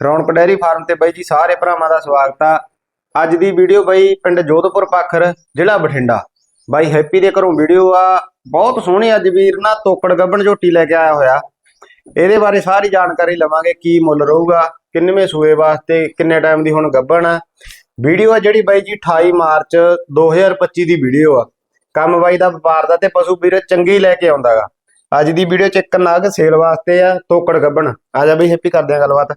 ਰੌਣਕ dairy farm ਤੇ ਬਾਈ ਜੀ ਸਾਰੇ ਭਰਾਵਾਂ ਦਾ ਸਵਾਗਤ ਆ। ਅੱਜ ਦੀ ਵੀਡੀਓ ਬਾਈ ਪਿੰਡ ਜੋਧਪੁਰ ਪਾਖਰ, ਜ਼ਿਲ੍ਹਾ ਬਠਿੰਡਾ। ਬਾਈ ਹੈਪੀ ਦੇ ਘਰੋਂ ਵੀਡੀਓ ਆ। ਬਹੁਤ ਸੋਹਣੀ ਅੱਜ ਵੀਰ ਨਾ ਤੋਕੜ ਗੱਬਣ ਝੋਟੀ ਲੈ ਕੇ ਆਇਆ ਹੋਇਆ। ਇਹਦੇ ਬਾਰੇ ਸਾਰੀ ਜਾਣਕਾਰੀ ਲਵਾਂਗੇ ਕੀ ਮੁੱਲ ਰਹੂਗਾ, ਕਿੰਨਵੇਂ ਸੂਏ ਵਾਸਤੇ, ਕਿੰਨੇ ਟਾਈਮ ਦੀ ਹੁਣ ਗੱਬਣ ਆ। ਵੀਡੀਓ ਆ ਜਿਹੜੀ ਬਾਈ ਜੀ 28 ਮਾਰਚ 2025 ਦੀ ਵੀਡੀਓ ਆ। ਕੰਮ ਬਾਈ ਦਾ ਵਪਾਰ ਦਾ ਤੇ ਪਸ਼ੂ ਵੀਰ ਚੰਗੀ ਲੈ ਕੇ ਆਉਂਦਾਗਾ ਅੱਜ ਦੀ ਵੀਡੀਓ ਚ ਇੱਕ ਨਾਗ ਸੇਲ ਵਾਸਤੇ ਆ, ਤੋਕੜ ਗੱਬਣ। ਆ ਜਾ ਬਈ ਹੈਪੀ, ਕਰਦੇ ਆ ਗੱਲਬਾਤ।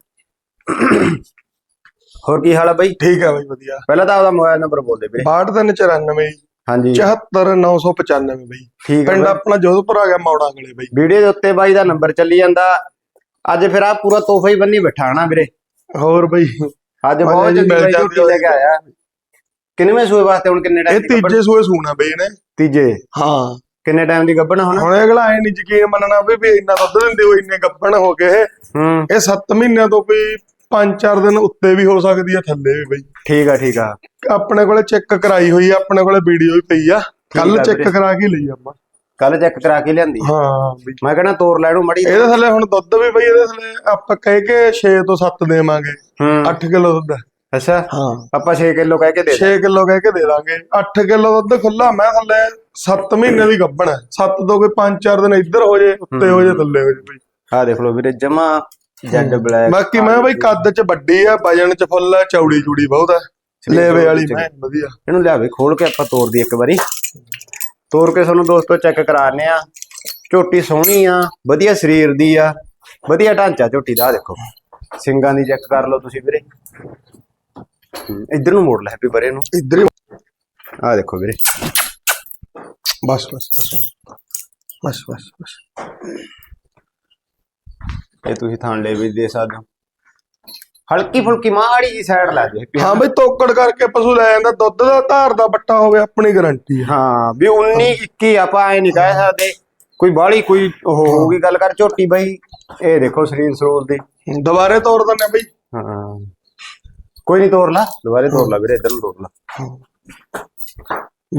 ਹੋਰ ਕੀ ਹਾਲ ਆ ਬਈ? ਠੀਕ ਹੈ ਬਾਈ ਵਧੀਆ। ਪਹਿਲਾਂ ਤਾਂ ਆਪਦਾ ਮੋਬਾਈਲ ਨੰਬਰ ਬੋਲ ਦੇ ਵੀਰੇ। 6294 ਹਾਂਜੀ। 74995 ਬਾਈ। ਠੀਕ ਹੈ ਪਿੰਡ। ਆਪਣਾ ਜੋਧਪੁਰ ਆ ਗਿਆ ਮੌੜਾ ਗਲੇ ਬਾਈ। ਵੀਡੀਓ ਦੇ ਉੱਤੇ ਬਾਈ ਦਾ ਨੰਬਰ ਚੱਲੀ ਜਾਂਦਾ। ਅੱਜ ਫਿਰ ਆ ਪੂਰਾ ਤੋਹਫਾ ਹੀ ਬੰਨੀ ਬੈਠਾ ਨਾ ਵੀਰੇ। ਹੋਰ ਬਾਈ। ਅੱਜ ਬਹੁਤ ਚੰਗੀ ਮਿਲ ਬਾਈ ਜਾਂਦੀ ਝੋਟੀ ਲੈ ਕੇ ਆਇਆ। ਕਿੰਨਵੇਂ ਸੂਏ ਵਾਸਤੇ ਹੁਣ ਕਿੰਨੇ ਇਹ ਟਾਈਮ ਗੱਭਣ? ਤੀਜੇ ਸੂਏ ਸੂਣਾ ਬਈ ਨੇ ਤੀਜੇ? ਹਾਂ। ਕਿੰਨੇ ਟਾਈਮ ਦੀ ਗੱਭਣ ਹੁਣ? ਹੁਣ ਅਗਲਾ ਐ ਨਹੀਂ ਯਕੀਨ ਮੰਨਣਾ ਵੀ ਵੀ ਇੰਨਾ ਦੁੱਧ ਦਿੰਦੇ ਹੋ ਇੰਨੇ ਗੱਪਣ ਹੋ ਗਏ। ਹੂੰ। ਇਹ 7 ਮਹੀਨਿਆਂ ਤੋਂ ਕੋਈ 5-4 ਦਿਨ ਉੱਤੇ ਵੀ ਹੋ ਸਕਦੀ ਹੈ ਥੱਲੇ ਵੀ ਬਈ। ਠੀਕ ਆ ਠੀਕ ਆ। ਆਪਣੇ ਕੋਲੇ ਚੈੱਕ ਕਰਾਈ ਹੋਈ ਆ ਆਪਣੇ ਕੋਲੇ ਵੀਡੀਓ ਵੀ ਪਈ ਆ। ਕੱਲ ਆ ਚੈੱਕ ਵੀਰੇ। ਕਰਾ ਕੇ ਲਈ ਆਪਾਂ। ਕੱਲ ਚੈੱਕ ਕਰਾ ਕੇ ਲਿਆਂਦੀ ਹਾਂ ਬਈ। ਮੈਂ ਕਹਿੰਦਾ ਤੋਰ ਲੈਣੂ ਮੜੀ। ਇਹਦੇ ਥੱਲੇ ਹੁਣ ਦੁੱਧ ਵੀ ਬਈ ਇਹਦੇ ਥੱਲੇ ਆਪਾਂ ਕਹਿ ਕੇ 6 ਤੋਂ 7 ਦੇਵਾਂਗੇ। ਹੂੰ। 8 ਕਿਲੋ ਦੁੱਧ। ਅੱਛਾ। ਹਾਂ। ਆਪਾਂ 6 ਕਿਲੋ ਕਹਿ ਕੇ ਦੇ 6 ਕਿਲੋ ਕਹਿ ਕੇ ਦੇ ਦਾਂਗੇ। 8 ਕਿਲੋ ਦੁੱਧ ਖੁੱਲਾ ਮੈਂ ਥੱਲੇ 7 ਮਹੀਨੇ ਦੀ ਗੱਭਣ ਹੈ 7 ਤੋਂ ਕੋਈ 5-4 ਦਿਨ ਇੱਧਰ ਹੋ ਜੇ ਉੱਤੇ ਹੋ ਜੇ ਥੱਲੇ ਹੋ ਜੇ ਬਈ। ਆ ਦੇਖ ਲਓ ਵੀਰੇ ਜਮਾ ਜੈਡ ਬਲੈਕ ਬਾਕੀ ਮੈਂ ਬਈ ਕੱਦ ਚ ਵੱਡੀ ਆ ਵਜਨ ਚ ਫੁੱਲ ਆ ਚੌੜੀ ਚੂੜੀ ਬਹੁਤ ਆ। ਲੇਵੇ ਵਾਲੀ ਮੈਂ ਵਧੀਆ। ਇਹਨੂੰ ਲਿਆਵੇ ਖੋਲ ਕੇ ਆਪਾਂ ਤੋਰ ਦੀ ਇੱਕ ਵਾਰੀ। ਤੋਰ ਕੇ ਤੁਹਾਨੂੰ ਦੋਸਤੋ ਚੈੱਕ ਕਰਾਣੇ ਆ ਝੋਟੀ ਸੋਹਣੀ ਆ ਵਧੀਆ ਸਰੀਰ ਦੀ ਆ। ਵਧੀਆ ਢਾਂਚਾ ਝੋਟੀ ਦਾ ਆਹ ਦੇਖੋ। ਸਿੰਗਾਂ ਦੀ ਚੈੱਕ ਕਰ ਲਓ ਤੁਸੀਂ ਵੀਰੇ। ਇੱਧਰ ਨੂੰ ਮੋੜ ਲੈ ਹੈਪੀ ਬਰੇ ਨੂੰ। ਇੱਧਰ ਹੀ ਆਹ ਦੇਖੋ ਵੀਰੇ। ਬਸ ਬਸ ਬਸ। ਬਸ ਬਸ ਬਸ। ਇਹ ਤੁਸੀਂ ਥਾਣ ਲੈ ਵੀ ਦੇ ਸਕਦੇ ਹੋ। ਹਲਕੀ ਫੁਲਕੀ ਮਾੜੀ ਜੀ ਸਾਈਡ ਲਾ ਦੇ ਹਾਂ ਬਈ ਤੋਕੜ ਕਰਕੇ ਪਸ਼ੂ ਲੈ ਜਾਂਦਾ ਦੁੱਧ ਦਾ ਧਾਰ ਦਾ ਬੱਟਾ ਹੋਵੇ ਆਪਣੀ ਗਾਰੰਟੀ ਹਾਂ ਵੀ 19 21 ਆਪਾਂ ਐ ਨਹੀਂ ਕਹਿ ਸਕਦੇ। ਕੋਈ ਬਾਹਲੀ ਕੋਈ ਉਹ ਹੋਊਗੀ ਗੱਲ ਕਰ ਝੋਟੀ ਬਈ। ਇਹ ਦੇਖੋ ਸਰੀਰ ਸਰੋਤ ਦੀ। ਦੁਬਾਰੇ ਤੋੜ ਆ ਬਈ। ਹਾਂ। ਕੋਈ ਨਹੀਂ ਤੋੜ ਲਾ ਦੁਬਾਰੇ ਤੋੜ ਲਾ ਵੀਰੇ ਇੱਧਰ ਨੂੰ ਤੋੜ ਲਾ।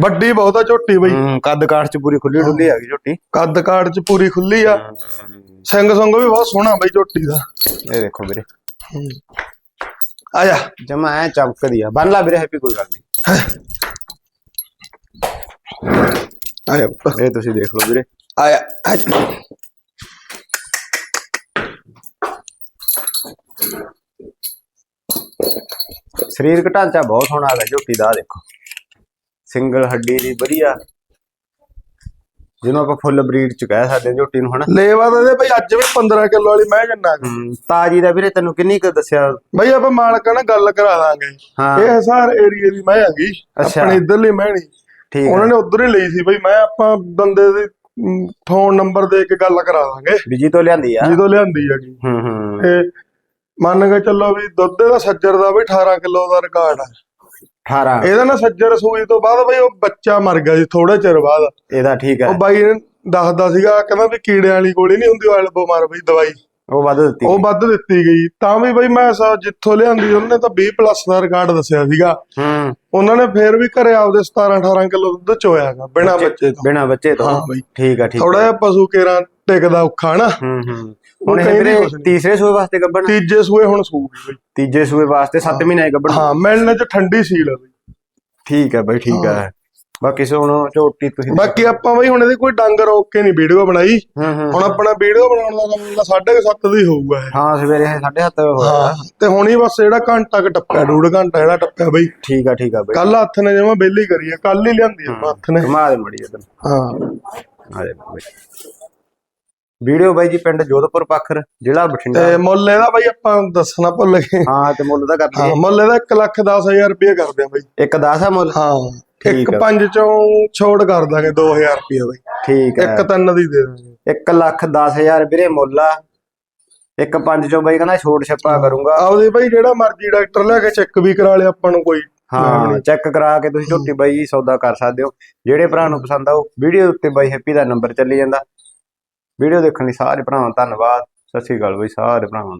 ਵੱਡੀ ਬਹੁਤ ਆ ਝੋਟੀ ਬਈ। ਕੱਦ ਕਾਠ ਚ ਪੂਰੀ ਖੁੱਲੀ ਡੁੱਲੀ ਆ ਗਈ ਝੋਟੀ। ਕੱਦ ਕਾੜ ਚ ਪੂਰੀ ਖੁੱਲੀ ਆ। ਸਿੰਘ ਸੰਗ ਵੀ ਬਹੁਤ ਸੋਹਣਾ ਬਈ ਝੋਟੀ ਦਾ। ਇਹ ਦੇਖੋ ਵੀਰੇ। ਆ ਜਾ। ਜਮਾ ਐ ਚਮਕਦੀ ਆ। ਬੰਨ ਲਾ ਵੀਰੇ ਹੈਪੀ ਕੋਈ ਗੱਲ ਨਹੀਂ। ਆ ਜਾ ਇਹ ਤੁਸੀਂ ਦੇਖ ਲਓ ਵੀਰੇ। ਆ ਜਾ। ਸਰੀਰਕ ਢਾਂਚਾ ਬਹੁਤ ਸੋਹਣਾ ਹੈਗਾ ਝੋਟੀ ਦਾ ਦੇਖੋ। ਸਿੰਗਲ ਹੱਡੀ ਦੀ ਵਧੀਆ ਜਿਹਨੂੰ ਆਪਾਂ ਫੁੱਲ ਬਰੀਡ ਚ ਕਹਿ ਸਕਦੇ ਹਾਂ ਝੋਟੀ ਨੂੰ ਹਨਾ? ਲੇਵਾ ਤਾਂ ਇਹਦੇ ਬਈ ਅੱਜ ਵੀ 15 ਕਿਲੋ ਵਾਲੀ ਮੈਂ ਹੂੰ, ਤਾਜੀ ਦਾ ਵੀਰੇ ਤੈਨੂੰ ਕਿੰਨੀ ਕੁ ਦੱਸਿਆ? ਬਈ ਆਪਾਂ ਮਾਲਕ ਨਾਲ ਗੱਲ ਕਰਾ ਦਾਂਗੇ। ਹਾਂ। ਇਹ ਹਸਾਰ ਏਰੀਏ ਦੀ ਮੈਂ ਹੈਗੀ ਅੱਛਾ। ਆਪਣੇ ਇਧਰਲੀ ਮੈਂ ਨਹੀਂ ਠੀਕ ਉਹਨਾਂ ਹੈ ਨੇ ਉਧਰ ਹੀ ਲਈ ਸੀ ਬਈ ਮੈਂ ਆਪਾਂ ਬੰਦੇ ਦੇ ਫੋਨ ਨੰਬਰ ਦੇ ਕੇ ਗੱਲ ਕਰਾ ਦਾਂਗੇ। ਬਿਜ਼ੀ ਤੋਂ ਲਿਆਂਦੀ ਆ? ਜਦੋਂ ਲਿਆਂਦੀ ਹੈਗੀ ਹੂੰ ਹੂੰ। ਤੇ ਮੰਨ ਕੇ ਚੱਲੋ ਵੀ ਦੁੱਧ ਦਾ ਸੱਜਰ ਦਾ ਵੀ 18 ਕਿਲੋ ਦਾ ਰਿਕਾਰਡ ਆ। 18 ਇਹਦਾ ਨਾ ਸੱਜਰ ਸੂਈ ਤੋਂ ਬਾਅਦ ਬਈ ਉਹ ਬੱਚਾ ਮਰ ਗਿਆ ਜੀ ਥੋੜੇ ਚਿਰ ਬਾਅਦ। ਇਹਦਾ ਠੀਕ ਹੈ। ਉਹ ਬਾਈ ਦੱਸਦਾ ਸੀਗਾ ਕਹਿੰਦਾ ਵੀ ਕੀੜਿਆਂ ਵਾਲੀ ਗੋਲੀ ਨਹੀਂ ਹੁੰਦੀ ਆਇਲ ਬਿਮਾਰ ਬਈ ਦਵਾਈ। ਉਹ ਵੱਧ ਦਿੱਤੀ ਉਹ ਵੱਧ ਦਿੱਤੀ ਗਈ। ਤਾਂ ਵੀ ਬਈ ਮੈਂ ਸਾ ਜਿੱਥੋਂ ਲਿਆਂਦੀ ਉਹਨੇ ਤਾਂ 20 ਪਲੱਸ ਦਾ ਰਿਕਾਰਡ ਦੱਸਿਆ ਸੀਗਾ। ਹੂੰ। ਉਹਨਾਂ ਨੇ ਫੇਰ ਵੀ ਘਰੇ ਆਪਦੇ 17 18 ਕਿਲੋ ਦੁੱਧ ਚੋਇਆਗਾ ਬਿਨਾ ਬੱਚੇ ਤੋਂ। ਬਿਨਾ ਬੱਚੇ ਤੋਂ। ਹਾਂ ਬਈ। ਠੀਕ ਆ ਠੀਕ ਥੋੜਾ ਜਿਹਾ ਪਸ਼ੂ ਕੇਰਾ ਟਿਕਦਾ ਔਖਾ ਨਾ ਹੂੰ ਹੂੰ। ਹੁਣ ਇਹ ਕਹਿੰਦੀ ਵੀਰੇ ਕੁਛ ਨੀ। ਤੀਸਰੇ ਸੂਏ ਵਾਸਤੇ ਗੱਬਣ ਤੀਜੇ ਸੂਏ ਹੁਣ ਸੂਗੀ ਬਈ। ਤੀਜੇ ਸੂਏ ਵਾਸਤੇ 7 ਮਹੀਨੇ ਗੱਬਣ ਹਾਂ ਮਿਲਣੇ ਚ ਠੰਡੀ ਸੀਲ ਆ ਬਈ। ਠੀਕ ਹੈ ਬਈ ਠੀਕ ਹੈ। ਬਾਕੀ ਸੋ ਹੁਣ ਝੋਟੀ ਤੁਸੀਂ ਬਾਕੀ ਆਪਾਂ ਬਈ ਹੁਣ ਇਹਦੀ ਕੋਈ ਡੰਗ ਰੋਕ ਕੇ ਨਹੀਂ ਵੀਡੀਓ ਬਣਾਈ। ਹੁਣ ਆਪਣਾ ਵੀਡੀਓ ਬਣਾਉਣ ਦਾ ਕੰਮ 7:30 ਦੀ ਹੋਊਗਾ ਇਹ। ਹਾਂ ਸਵੇਰੇ 7:30 ਹੋਇਆ। ਤੇ ਹੁਣੀ ਬਸ ਜਿਹੜਾ ਘੰਟਾ ਕ ਟੱਪਿਆ ਡੂਢ ਘੰਟਾ ਜਿਹੜਾ ਟੱਪਿਆ ਬਈ। ਠੀਕ ਆ ਠੀਕ ਆ ਬਈ। ਕੱਲ ਹੱਥ ਨੇ ਜਮਾ ਬੇਲੀ ਕਰੀ ਆ ਕੱਲ ਹੀ ਲਿਆਂਦੀ ਆ ਹੱਥ ਨੇ। ਘੁਮਾ ਦੇ ਮੜੀ ਇਧਰ ਹਾਂ। ਆ ਜਾ ਬਈ। ਵੀਡੀਓ ਬਾਈ ਜੀ ਪਿੰਡ ਜੋਧਪੁਰ ਪੱਖਰ ਜ਼ਿਲ੍ਹਾ ਬਠਿੰਡਾ। ਤੇ ਮੁੱਲ ਇਹਦਾ ਬਈ ਆਪਾਂ ਦੱਸਣਾ ਭੁੱਲ ਗਏ। ਹਾਂ ਤੇ ਮੁੱਲ ਦਾ ਕਰ ਹਾਂ ਲਈਏ ਮੁੱਲ ਇਹਦਾ 1 ਲੱਖ 10000 ਰੁਪਏ ਕਰਦੇ ਆ ਬਈ। ਇੱਕ 10 ਆ ਮੁੱਲ? ਹਾਂ। ਇੱਕ। ਪੰਜ ਚੋਂ ਛੋੜ ਕਰ ਦਾਂਗੇ 2000 ਰੁਪਏ ਬਈ। ਠੀਕ ਹੈ ਇੱਕ ਤਿੰਨ ਦੀ ਦੇ ਦਾਂਗੇ। 1 ਲੱਖ 10000 ਵੀਰੇ ਮੁੱਲ ਆ। ਇੱਕ ਪੰਜ ਚੋਂ ਬਾਈ ਕਹਿੰਦਾ ਛੋਟ ਛੱਪਾ ਕਰੂੰਗਾ। ਆਪਦੇ ਬਈ ਜਿਹੜਾ ਮਰਜ਼ੀ ਡਾਕਟਰ ਲੈ ਕੇ ਚੈੱਕ ਵੀ ਕਰਾ ਲਿਆ ਆਪਾਂ ਨੂੰ ਕੋਈ ਹਾਂ ਚੈੱਕ ਕਰਾ ਕੇ ਤੁਸੀਂ ਝੋਟੀ ਬਾਈ ਜੀ ਸੌਦਾ ਕਰ ਸਕਦੇ ਹੋ। ਜਿਹੜੇ ਭਰਾ ਨੂੰ ਪਸੰਦ ਆਉ ਵੀਡੀਓ ਉੱਤੇ ਬਾਈ ਹੈਪੀ ਦਾ ਨੰਬਰ ਚੱਲੀ ਜਾਂਦਾ। ਵੀਡੀਓ ਦੇਖਣ ਲਈ ਸਾਰੇ ਭਰਾਵਾਂ ਧੰਨਵਾਦ। ਸਤਿ ਸ਼੍ਰੀ ਅਕਾਲ ਬਾਈ ਸਾਰੇ ਭਰਾਵਾਂ